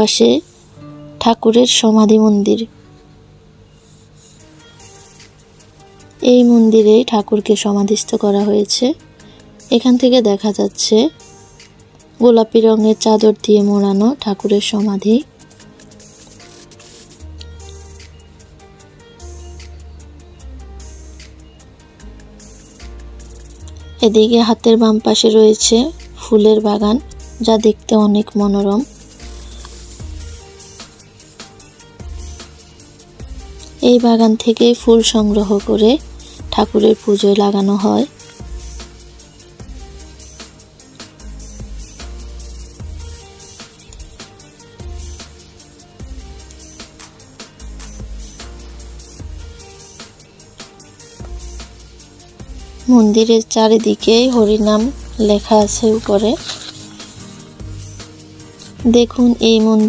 পাশে ঠাকুরের সমাধি মন্দির। এই মন্দিরে ঠাকুরকে সমাধিস্থ করা হয়েছে। এখান থেকে দেখা যাচ্ছে, গোলাপি রঙের চাদর দিয়ে মোড়ানো ঠাকুরের সমাধি। এদিকে হাতের বাম পাশে রয়েছে ফুলের বাগান, যা দেখতে অনেক মনোরম। এই বাগান থেকে ফুল সংগ্রহ করে ঠাকুরের পুজোয় লাগানো হয়। মন্দিরের চারিদিকে হরিনাম লেখা আছে উপরে। দেখুন এই মন্দির